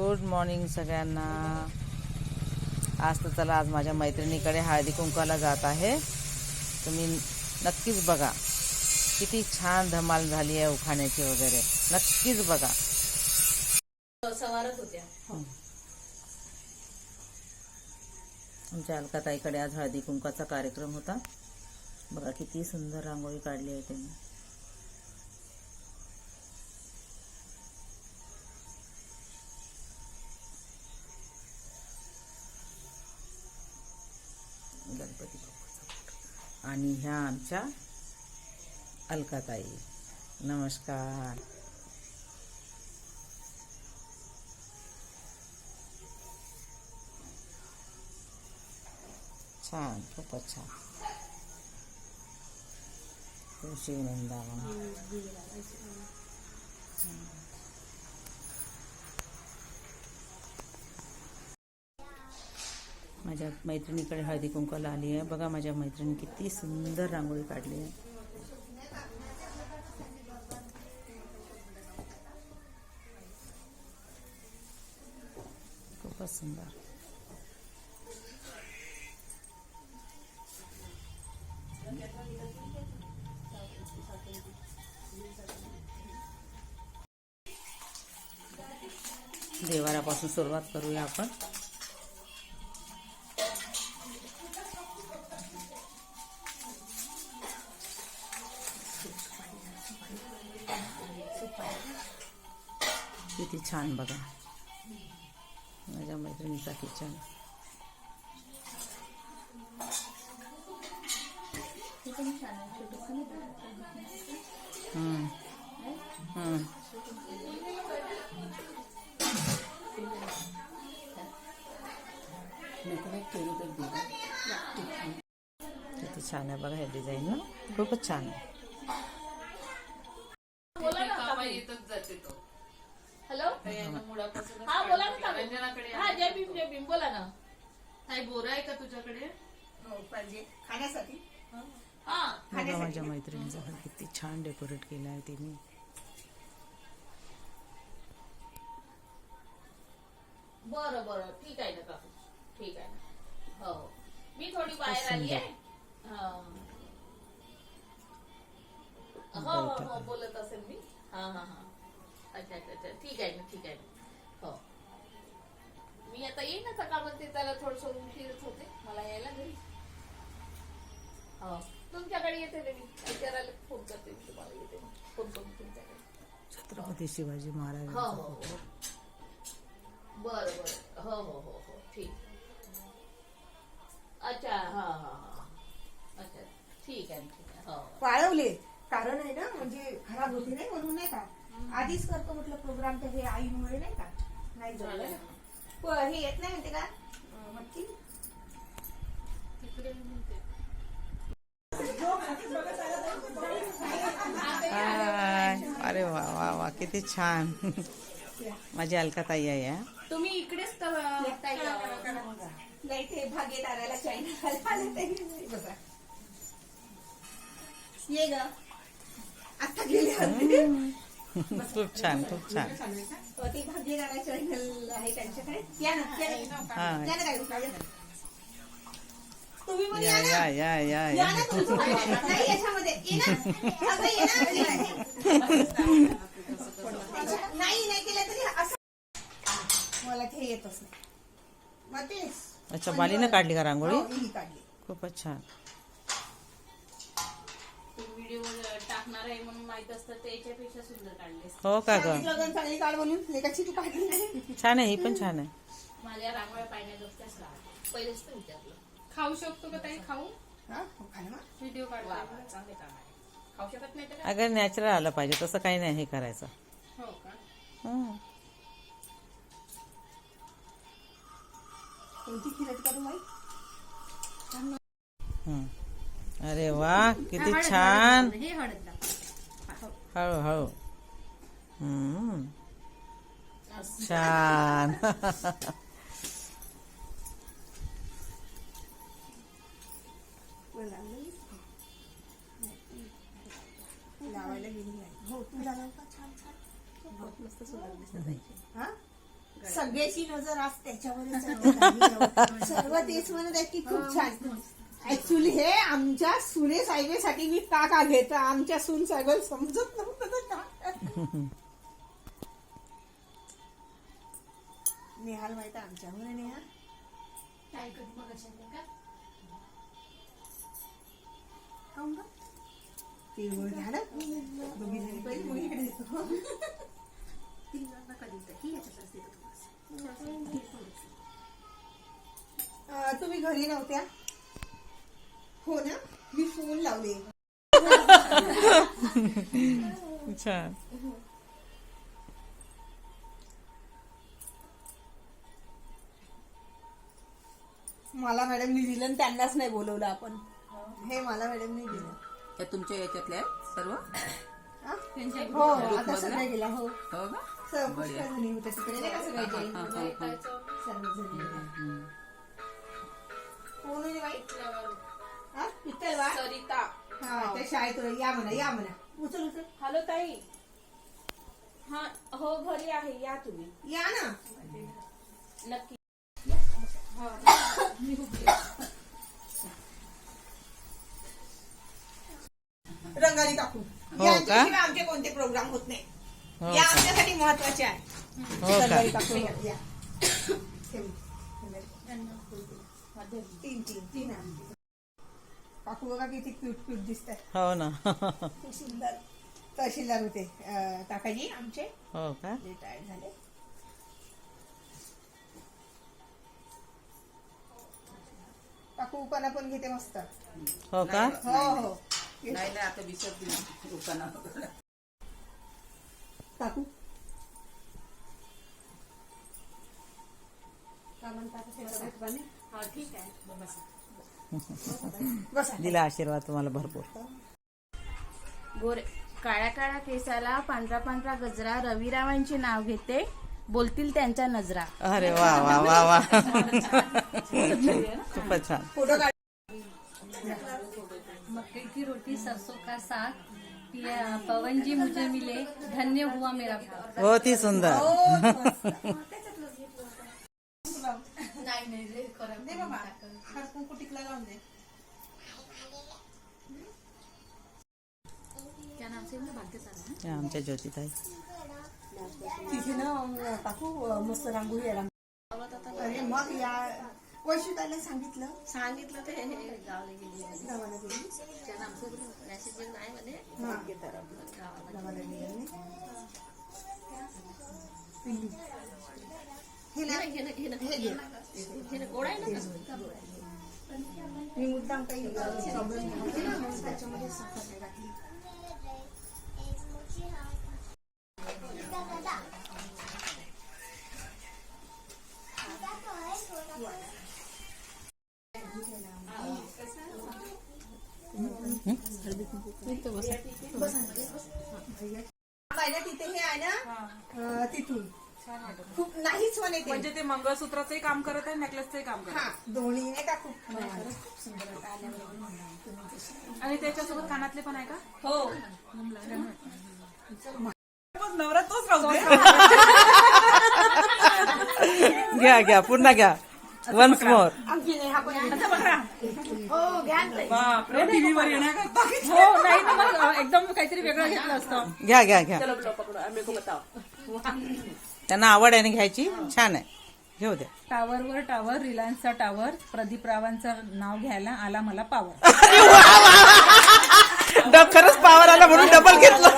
Good morning सगळ्यांना. आज तर चला आज माझ्या मैत्रिणीकडे हळदी कुंकाला जात आहे. तुम्ही नक्कीच बघा. किती छान धमाल झाली आहे उखाण्याची वगैरे. नक्कीच बघा. होत्या. आमच्या अलकाताईकडे आज हळदी कुंकाचा कार्यक्रम होता. बघा किती सुंदर रांगोळी काढली आहे त्यांनी. गणपती बाप्पाचा फोटो. आणि ह्या आमच्या अलकाताई. नमस्कार. छान खूपच छान. तुळशी वृंदावन. माझ्या मैत्रिणीकडे हळदी कुंकवाला आली आहे. बघा माझ्या मैत्रिणी किती सुंदर रांगोळी काढली आहे. खूपच सुंदर. देवारापासून सुरुवात करूया आपण. किती छान बघा. माझ्या मैत्रिणीचा किचन हम्म. हम्म. किती छान आहे बघा हे डिझाईन ना खूपच छान आहे. हॅलो? हा बोला ना काकू. हा जय भीम जय भीम. बोला ना. काही बोरा आहे का तुझ्याकडे? पाहिजे. खाण्यासाठी? हा. बघा माझ्या मैत्रिणीचं घर किती छान डेकोरेट केलं आहे तिने बरं बरं. ठीक आहे ना काकू. ठीक आहे ना. हो. मी थोडी बाहेर आली आहे. हा. हो हो हो. बोलत असेल मी. हा हा हा. अच्छा अच्छा अच्छा. ठीक आहे ना ठीक आहे ना. हो. मी आता येईन ना सकाळमध्ये त्याला थोडस फिरत होते. मला यायला घरी. हो. तुमच्याकडे येते मी. विचारायला फोन करते मी तुम्हाला. येते फोन करून तुमच्याकडे. छत्रपती शिवाजी हो हो हो. फोटो बरं बरं. हो हो हो हो. ठीक. अच्छा हा हा हा. अच्छा. ठीक आहे ठीक आहे. हो. वाळवले कारण आहे ना म्हणजे खराब होती नाही म्हणून नाही का? आधीच करतो म्हटलं प्रोग्राम तर हे आईमुळे नाही का? नाही ना. प- हे येत नाही म्हणते का? मटकी? अरे वा वा वा किती छान. माझी अलकाताई आहे हा. तुम्ही इकडेच ताई. नाही ते भागीदाराला चायना ये ग. आता गेले खूप छान खूप छान. हो, या या या या या अच्छा बालीनं काढली का रांगोळी? हो, खूपच छान. व्हिडिओ टाकणार आहे म्हणून माहीत असतं ते याच्यापेक्षा सुंदर काढले. हो का ग? चांगली काढ म्हणून लेखाची तू काढली नाही. छान आहे ही पण छान आहे. माझ्या रांगोळ्या पाहण्याजोगत्याच राहतात पहिलेच तर विचारलं खाऊ शकतो का ताई? खाऊ? हा, हो, खा ना. व्हिडिओ वा काढला वा, चांगले काम आहे. खाऊ शकत नाही तर अगं नॅचरल आलं पाहिजे तसं काही नाही हे करायचं. हो का? हं. कोणती हं. अरे वा किती छान. हे हळद लाव. हळू हळू. हम्म. छान. लावायला गेली नाही. हो तू लावलं का छान छान? बहुत मस्त सुंदर दिसत हा? सगळ्याची नजर आज त्याच्यावरच आहे. सर्व तेच म्हणत आहेत की खूप छान. ऍक्च्युली हे आमच्या सुने साहेबेसाठी मी का का घेत? आमच्या सून साहेब समजत नव्हतं का? नेहाल माहीत आहे आमच्यामुळे नेहा? काहून गं? तिळगुळ घ्या ना दोघी जणी पहिले मुलीकडे येतो तुम्ही घरी नव्हत्या? हो ना? मी फोन लावले. छान. मला मॅडमनी दिलं आणि त्यांनाच नाही बोलवलं आपण. हे मला मॅडमनी दिलं. त्या तुमच्या याच्यातल्या आहेत सर्व? हा? हो आता सगळ्या गेल्या हो. हो का? सर्व पुष्कळजणी होत्या तिकडे. नाही का सगळ्याचे सर्वजणी. कोण आहे बाई? हा? विठ्ठल बा. सरिता. हा त्या शाळेत या म्हणा या म्हणा. उचल उचल. हॅलो ताई. हा हो घरी आहे. या तुम्ही. या ना. नक्की. रंगारी काकू. हो यांच्याशिवाय आमचे कोणते प्रोग्राम होत नाही. हो या का? आमच्यासाठी महत्त्वाचे आहे. हो का? रंगारी काकू या. तीन तीन तीन आहे. काकू बघा किती क्यूट क्यूट दिसत आहे हो ना. खूप सुंदर तहसीलदार होते अं, काकाजी आमचे. हो का? रिटायर्ड झाले. काकू उपाना पण घेते मस्त. हो का? हो हो. नाही नाही आता विसरते दुकाना काकू? हा ठीक आहे. बसा. दिला आशीर्वाद तुम्हाला भरपूर. गोरे काळ्या काळ्या केसाला पांढरा पांढरा गजरा रविरावांचे नाव घेते बोलतील त्यांच्या नजरा. अरे वा वा वा वा. खूपच छान. मक्के की रोटी सरसों का साग पिया पवन जी मुझे मिले धन्य हुआ मेरा भाग हो ती सुंदर. दे बाबा लावून दे आमच्या ज्योतिताई तिथे ना काकू मस्त रांगोळी आहे अरे मग या वैशुताला सांगितलं सांगितलं ते गावाला गेली गावाला गेली. मी मुद्दाम काही त्याच्यामध्ये मंगळसूत्राचंही काम करत आहे नेकलेसचंही काम करत हा दोन्ही नाही का खूप आहे? आणि त्याच्यासोबत कानातले पण आहे का? हो. नवरा तोच राहू दे. घ्या घ्या पुन्हा घ्या. वन्स मोर आमची नेहा पण बापरे टीव्हीवर येण्याकरता हो नाही ना मग एकदम काहीतरी वेगळं घेतलं असतं. घ्या घ्या घ्या. त्यांना आवड आहे ना घ्यायची? छान आहे. घेऊ द्या टावरवर टावर रिलायन्सचा टावर प्रदीप रावांचं नाव घ्यायला आला मला पावर डब खरंच पावर आला म्हणून डबल घेतलं.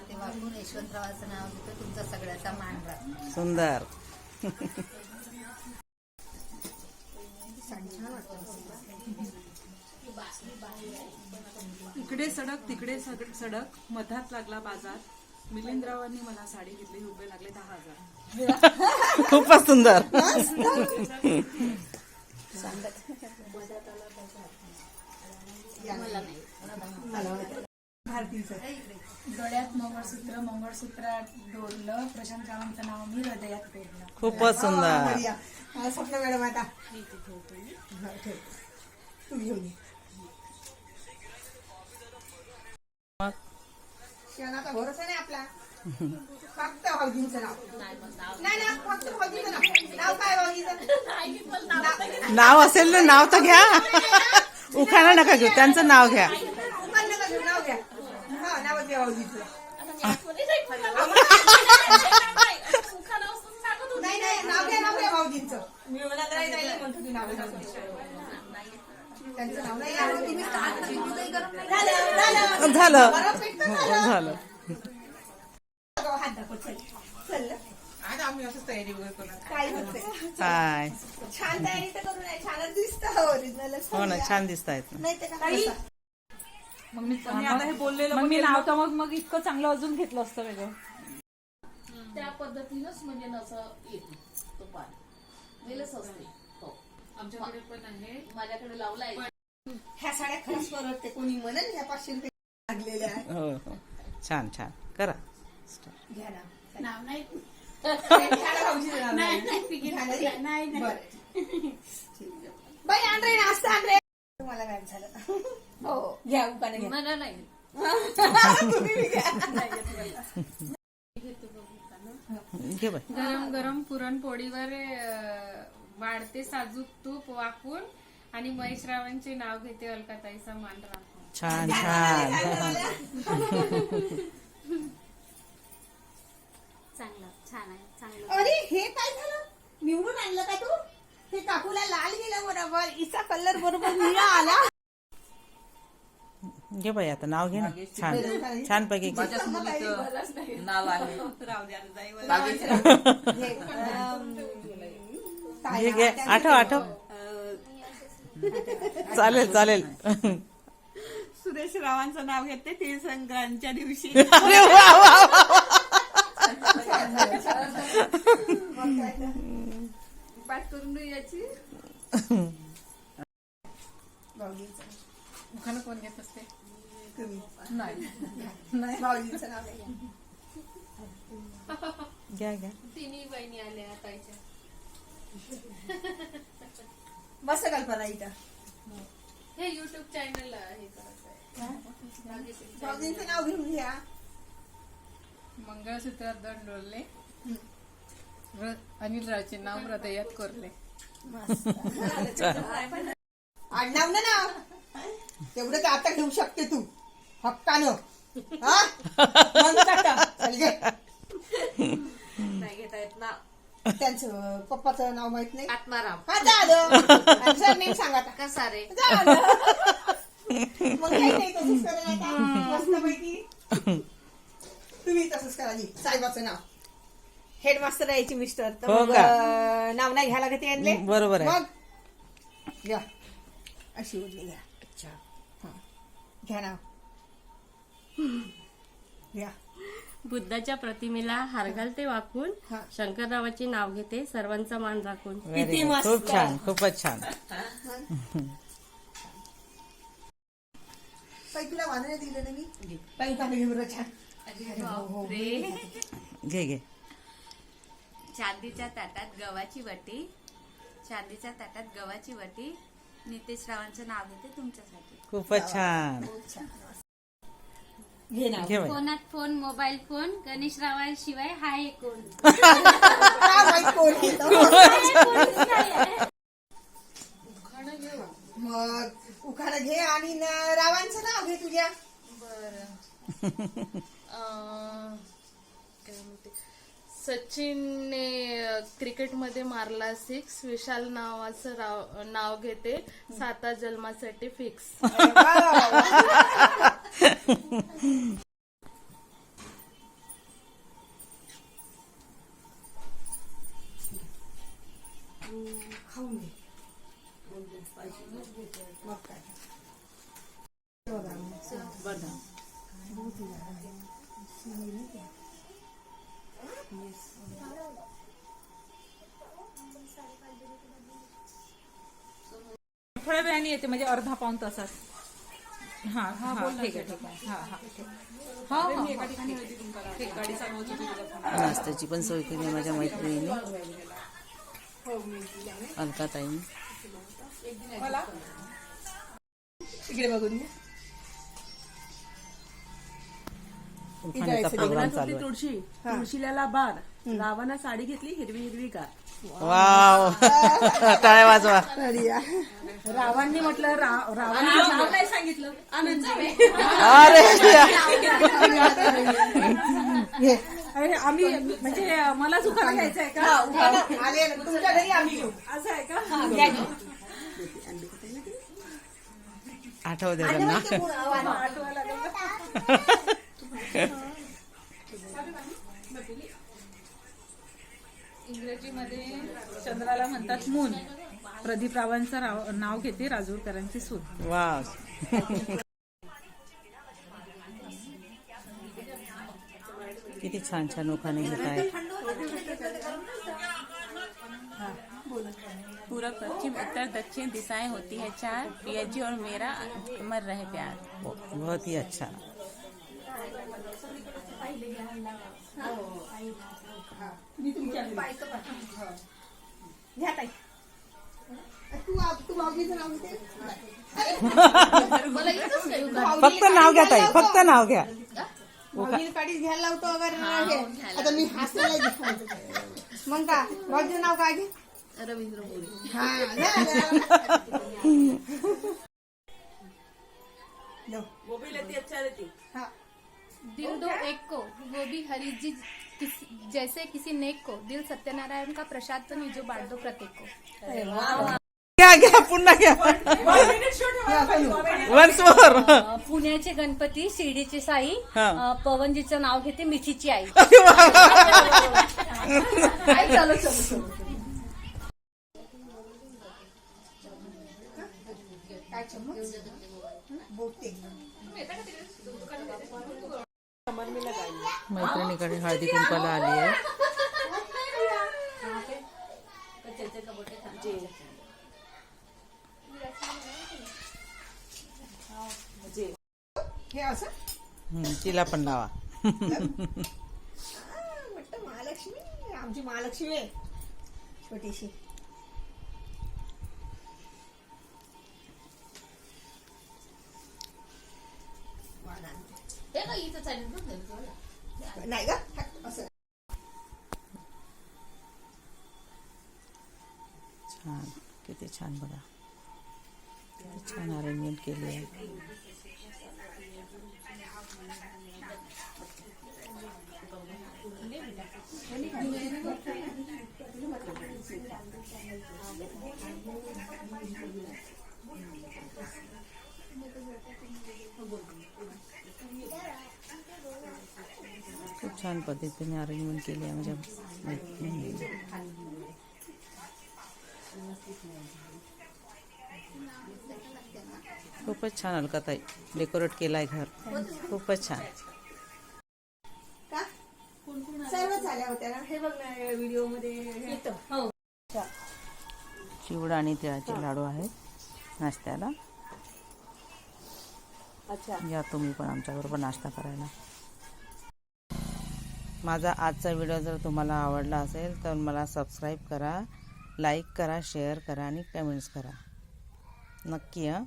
ते वापरून यशवंतरावाचं नाव घेतो तुमचा सगळ्याचा मान राखतो सुंदर. इकडे सडक तिकडे सग- सडक मधात लागला बाजार. मिलिंदरावांनी मला साडी घेतली रुपये लागले दहा हजार खूपच सुंदर डोळ्यात मंगळसूत्र मंगळसूत्रात डोरलं प्रशांत रावांचं नाव मी हृदयात पेरलं खूपच सुंदर. हा, स्वप्न मॅडम आता हा, ठेव. तू घेऊन ये क्षणाचा भरोसा नाही आपला. फक्त भाऊजींचं नाव. नाही मग नाव नाही ना फक्त भाऊजींचं नाव. नाव काय भाऊजीचं? नाही मला नाव नाव असेल ना नाव तर घ्या. उखाणा नका घेऊ त्यांचं नाव घ्या. उखाण नका घेऊ, नाव घ्या. हा नाव घ्या भाऊजीचं. आता मी आठवणी नाही नाव घ्या नाव घ्या भाऊजींचं. मी मनात राहील राहील म्हणतो ती नाव घ्या. त्यांचं नाव नाही आठवत. तुम्ही start करा. झालं, झालं. बरं, पेटतं झालं. झालं हात दाखव, चल. चल. आज आम्ही असंच तयारी वगैरे करणार. काय? छान तयारी तर करू नये छानच दिसतं ओरिजिनल हो ना छान दिसत आहेत. नाही ते काय मग मी आता हे बोललेलं मग मी नाव तर मग मग इतकं चांगलं अजून घेतलं असतं वेगळं. त्या पद्धतीनंच म्हणजे नसं येते तो पान. वेलच असते. हो. आमच्याकडे पण आहे. माझ्याकडे लावलाय. ह्या साड्या खरंच परवडते. कोणी म्हणेल ह्या पाचशे रुपये लागलेल्या आहेत. हो हो. छान छान. करा. घ्या ना नाव नाही. घ्या ना भाऊजीचं नाव. घ्या ना. नाही नाही. बरं. ठीक आहे. बाई आण रे नाश्ता आण रे तुम्हाला काय झालं? हो. घ्या उकाने घ्या. मला नाही. तुम्ही बी घ्या. घे गरम गरम पुरणपोळीवर अ, वाढते साजूक तूप वाकून आणि महेशरावांचे नाव घेते अलकाताईचा मान राखून छान छान. चांगलं छान आहे चांगलं. अरे हे काय झालं? निवडून आणलं का तू? हे काकूला लाल गेलं बरोबर हिचा कलर बरोबर निळा आला. घे बाई आता नाव घे ना. छान छान पैकी घे. माझ्याच मुलीचं नाव आहे. हे, काय घे घे? आठव आठव. चालेल चालेल. सुरेश रावांचं नाव घेते तीळ संक्रांतच्या दिवशी अरे वा वा वा. मग काय तर. पाठ करून देऊ याची भाऊजींचं. कोण घेत असते तुम्ही. नाही भाऊजींचं नाव घ्या. घ्या घ्या तिन्ही बहिणी आल्या ताईच्या मस्त कल्पना इथं हे युट्यूब चॅनल हे करायचं नाव घेऊन घ्या. मंगळसूत्रात दोन डोरले र- अनिल रावचे नाव हृदयात कोरले. आडनाव ना नाव. तेवढं तर आता घेऊ शकते तू. हक्कानं. हा. चल घे. नाही घेता येत ना. त्यांचं पप्पाचं नाव माहीत नाही. आत्माराम. हा झालं. सरनेम सांगा आता. कसा रे? झालं. मग काही नाही तसंच करा आता मस्तपैकी. तुम्ही तसंच करा जी साहेबाचं नाव. हेडमास्टर यायची मिस्टर तर हो मग का? अं, नाव नाही घ्यायला का ते आणले बरोबर आहे. मग घ्या अशी उरली घ्या. अच्छा. हा. घ्या नाव. घ्या बुद्धाच्या प्रतिमेला हार घालते वाकून. हा. शंकररावाचे नाव घेते सर्वांचा मान राखून. Very good. खूप छान खूपच छान. काही तुला वानरे दिलं ना मी? काही का घे छान. घे घे. चांदीच्या ताटात गव्हाची वटी. चांदीच्या ताटात गव्हाची वटी. नितेश रावांचं नाव घेते तुमच्यासाठी. खूपच छान. घे नाव घे बाई फोनात फोन मोबाईल फोन. गणेश रावाशिवाय हा एक कोण? आहे? मग उखाणं घे आणि न- रावांचं नाव घे तुझ्या. अं, काय म्हणते? सचिनने क्रिकेटमध्ये मारला सिक्स. विशाल नावाचं राव नाव घेते. साता जन्मासाठी फिक्स. खाऊन घे. थोड्या वेळाने येते म्हणजे अर्धा पाऊन तासात. हा हा ठीक आहे ठीक आहे. हा हा. हा हा नाश्त्याची पण सोय केली माझ्या मैत्रिणीने. अलकाताईने इकडे बघून उखाण्याचा प्रोग्राम चालू आहे. तुळशी तुळशीला बार रावाना साडी घेतली हिरवी हिरवी का वाव. टाळ्या वाजवा. रावांनी म्हटलं रा- रावांनी नाव काय सांगितलं? अरे. अरे आम्ही म्हणजे मला सुखाला घ्यायचं आहे का? आले ना, तुमच्या घरी आम्ही येऊ. असं आहे का? आठव दे त्यांना. इंग्रजीमध्ये चंद्राला म्हणतात मून प्रदीप रावांचं राव- नाव घेते राजूरकरांची सून. वा. किती छान छान उखाणे घेत आहेत. पूर्व पश्चिम उत्तर दक्षिण दिशाएं होती है चार. पिया जी और मेरा अमर रहे प्यार. बहुत ही अच्छा. घ्या ताई. फक्त नाव घ्या ताई फक्त नाव घ्या काढीच घ्यायला लावतो वगैरे हे. आता मी हसायला घेतो मग का भाऊजीचं नाव काय घे रवींद्र मोरे हा. हा दिल दो एक को वो भी हरि जी किस, जैसे किसी नेक को दिल सत्यनारायण का प्रसाद तो निजो बांट दो प्रत्येक को घ्या घ्या पुन्हा घ्या वन्स मोर। पुण्याचे गणपती शिर्डीचे साई हा. अ, पवनजीचं नाव घेते मिठीची आई. बोलते. मैत्रिणीकडे हळदी कुंकाला आली आहे तिला पण लावा महालक्ष्मी आमची महालक्ष्मी। छोटीशी नाही का असं छान किती छान बघा किती छान अरेंजमेंट केली आहे खूप छान पद्धतीने अरेंजमेंट केली आहे माझ्या. खूपच छान अलकाताई. डेकोरेट केलाय घर. खूपच छान. चिवडा आणि तिळाचे लाडू आहेत नाश्त्याला. या तुम्ही पण आमच्याबरोबर नाश्ता करायला. माझा आजचा व्हिडिओ जर तुम्हाला आवडला असेल तर मला सबस्क्राईब करा लाईक करा शेअर करा आणि कमेंट्स करा. नक्की हां?